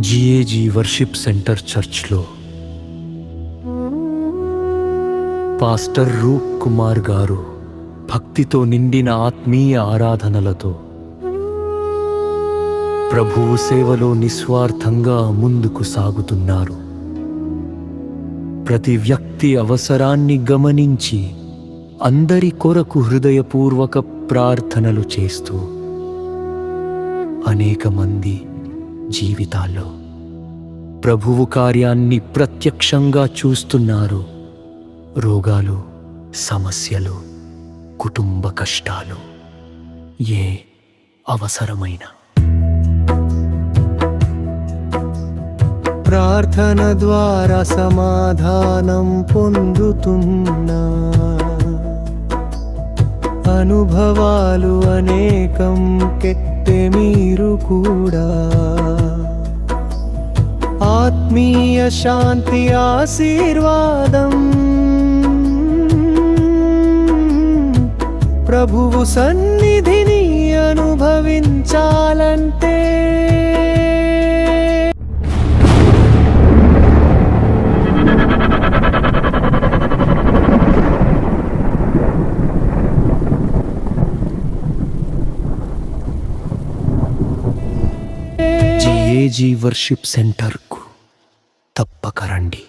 జిఏజీ worship centre చర్చ్లో pastor Roop Kumar గారు భక్తితో నిండిన ఆత్మీయ ఆరాధనలతో ప్రభువు సేవలో నిస్వార్థంగా ముందుకు సాగుతున్నారు. ప్రతి వ్యక్తి అవసరాన్ని గమనించి అందరి కొరకు హృదయపూర్వక ప్రార్థనలు చేస్తూ అనేక మంది జీవితాల్లో. ప్రభువు కార్యాన్ని ప్రత్యక్షంగా చూస్తున్నారు. రోగాలు సమస్యలు కుటుంబ కష్టాలు ఏ అవసరమైన? ప్రార్థన ద్వారా సమాధానం పొందుతున్నా. అనుభవాలు అనేకం కెత్తె మీరు కూడా. ఆత్మీయ శాంతి ఆశీర్వాదం. ప్రభువు సన్నిధిని అనుభవించాలంటే జిఏజీ వర్షిప్ సెంటర్కు తప్పక రండి.